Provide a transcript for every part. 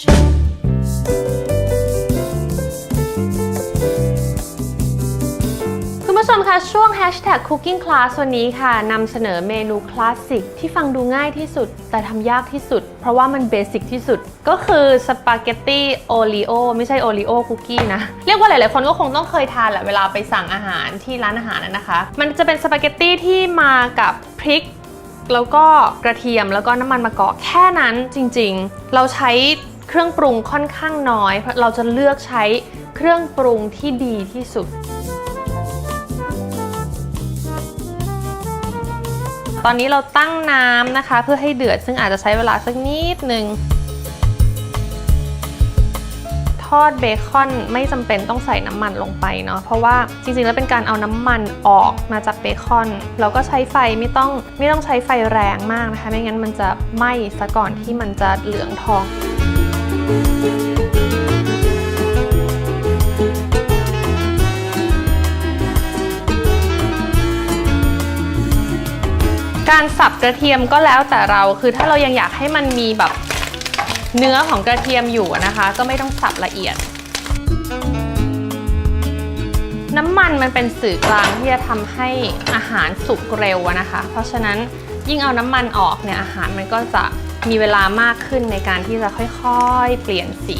คุณผู้ชมคะช่วง Hashtag Cooking Class วันนี้ค่ะนำเสนอเมนูคลาสสิกที่ฟังดูง่ายที่สุด แต่ทำยากที่สุด เพราะว่ามันเบสิกที่สุด ก็คือสปาเกตตี้โอรีโอไม่ใช่โอรีโอคุกกี้นะ เรียกว่าหลาย ๆ คนก็คงต้องเคยทานแหละเวลาไปสั่งอาหารที่ร้านอาหารนะนะคะ มันจะเป็นสปาเกตตี้ที่มากับพริกแล้วก็กระเทียมแล้วก็น้ำมันมะกอกแค่นั้นจริง ๆ เราใช้ เครื่องปรุงค่อนข้างน้อย เพราะเราจะเลือกใช้เครื่องปรุงที่ดีที่สุด ตอนนี้เราตั้งน้ำนะคะ เพื่อให้เดือดซึ่งอาจจะใช้เวลาสักนิดหนึ่งทอดเบคอนไม่จำเป็นต้องใส่น้ำมันลงไปเนาะเพราะว่าจริงๆแล้วเป็นการเอาน้ำมันออกมาจากเบคอน เราก็ใช้ไฟไม่ต้องไม่ต้องใช้ไฟแรงมากนะคะ ไม่งั้นมันจะไหม้ซะก่อนที่มันจะเหลืองทอง การสับกระเทียมก็แล้วแต่เราคือถ้าเรายังอยากให้มันมีแบบเนื้อของกระเทียมอยู่นะคะ ก็ไม่ต้องสับละเอียด น้ำมันมันเป็นสื่อกลางที่จะทำให้อาหารสุกเร็วนะคะ เพราะฉะนั้นยิ่งเอาน้ำมันออกเนี่ยอาหารมันก็จะ มีเวลามากขึ้นในการที่จะค่อยๆ เปลี่ยนสี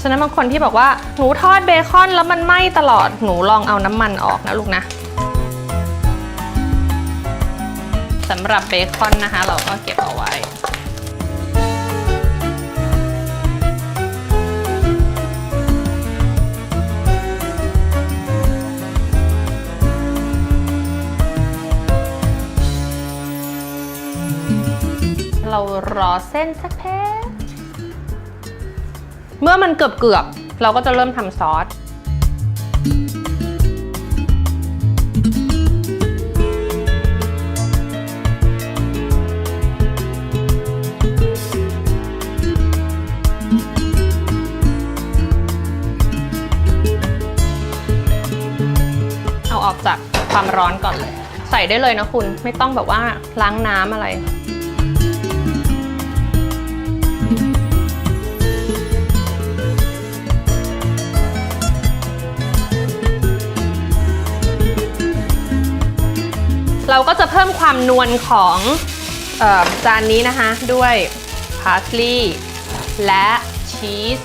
ฉะนั้นบางคนที่บอกว่าหนูทอดเบคอนแล้วมันไหม้ตลอดหนูลองเอาน้ำมันออกนะลูกนะสำหรับเบคอนนะคะ เราก็เก็บเอาไว้ เรารอเส้นสักแป๊บเมื่อมันเกือบๆเราก็จะเริ่มทำซอสเอาออกจากความร้อนก่อนเลย ใส่ได้เลยนะคุณไม่ต้องแบบว่าล้างน้ำอะไร เราก็จะเพิ่มความนวลของออจานนี้นะคะ ด้วยพาสลีย์และชีส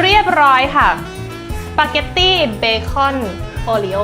เรียบร้อยค่ะ สปาเกตตี้เบคอนโอริโอ